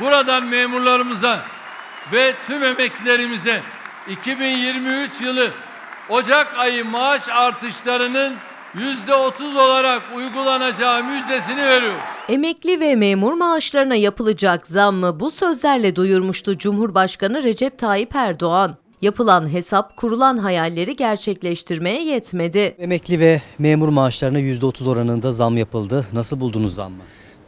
buradan memurlarımıza ve tüm emeklilerimize 2023 yılı Ocak ayı maaş artışlarının yüzde otuz olarak uygulanacağı müjdesini veriyoruz. Emekli ve memur maaşlarına yapılacak zammı bu sözlerle duyurmuştu Cumhurbaşkanı Recep Tayyip Erdoğan. Yapılan hesap kurulan hayalleri gerçekleştirmeye yetmedi. Emekli ve memur maaşlarına %30 oranında zam yapıldı. Nasıl buldunuz zammı?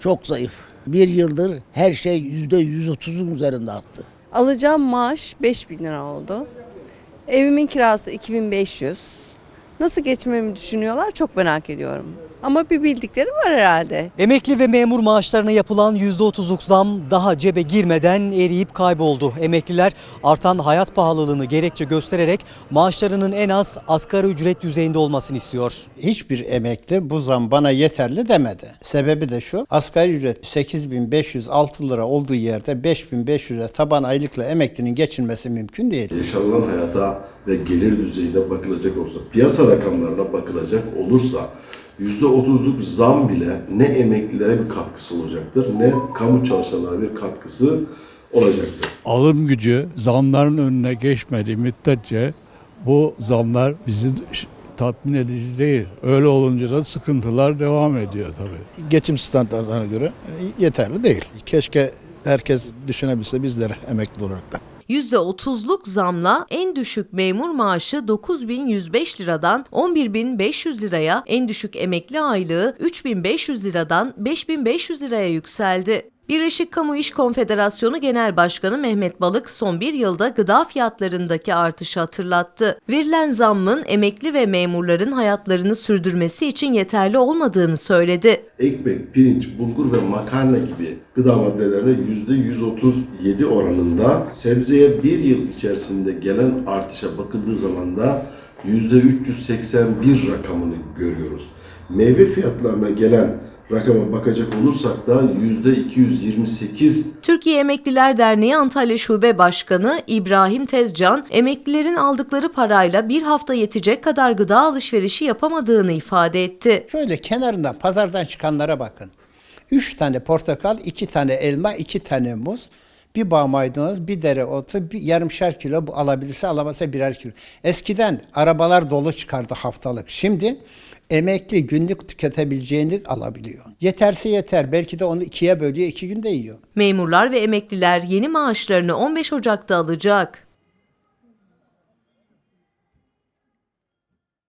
Çok zayıf. Bir yıldır her şey yüzde 130'un üzerinde arttı. Alacağım maaş 5000 lira oldu. Evimin kirası 2500. Nasıl geçmemi düşünüyorlar çok merak ediyorum. Ama bir bildikleri var herhalde. Emekli ve memur maaşlarına yapılan %30'luk zam daha cebe girmeden eriyip kayboldu. Emekliler artan hayat pahalılığını gerekçe göstererek maaşlarının en az asgari ücret düzeyinde olmasını istiyor. hiçbir emekli bu zam bana yeterli demedi. Sebebi de şu, asgari ücret 8506 lira olduğu yerde 5500'e taban aylıkla emeklinin geçinmesi mümkün değil. yaşanılan hayata ve gelir düzeyine bakılacak olursa, piyasa rakamlarına bakılacak olursa %30'luk zam bile ne emeklilere bir katkısı olacaktır ne kamu çalışanlara bir katkısı olacaktır. alım gücü zamların önüne geçmediği müddetçe bu zamlar bizi tatmin edici değil. Öyle olunca da sıkıntılar devam ediyor tabii. geçim standartlarına göre yeterli değil. Keşke herkes düşünebilse bizler emekli olarak da. %30'luk zamla en düşük memur maaşı 9105 liradan 11500 liraya, en düşük emekli aylığı 3500 liradan 5500 liraya yükseldi. Birleşik Kamu İş Konfederasyonu Genel Başkanı Mehmet Balık son bir yılda gıda fiyatlarındaki artışı hatırlattı. Verilen zammın emekli ve memurların hayatlarını sürdürmesi için yeterli olmadığını söyledi. Ekmek, pirinç, bulgur ve makarna gibi gıda maddelerine %137 oranında, sebzeye bir yıl içerisinde gelen artışa bakıldığı zaman da %381 rakamını görüyoruz. Meyve fiyatlarına gelen rakama bakacak olursak da %228 Türkiye Emekliler Derneği Antalya Şube Başkanı İbrahim Tezcan, emeklilerin aldıkları parayla bir hafta yetecek kadar gıda alışverişi yapamadığını ifade etti. Şöyle kenarından pazardan çıkanlara bakın. 3 tane portakal, 2 tane elma, 2 tane muz, bir bağ maydanoz, bir dere otu, bir yarımşar kilo bu alabilirse alamasa birer kilo. Eskiden arabalar dolu çıkardı haftalık. Şimdi emekli günlük tüketebileceğini alabiliyor. Yeterse yeter. Belki de onu ikiye bölüyor, iki günde yiyor. Memurlar ve emekliler yeni maaşlarını 15 Ocak'ta alacak.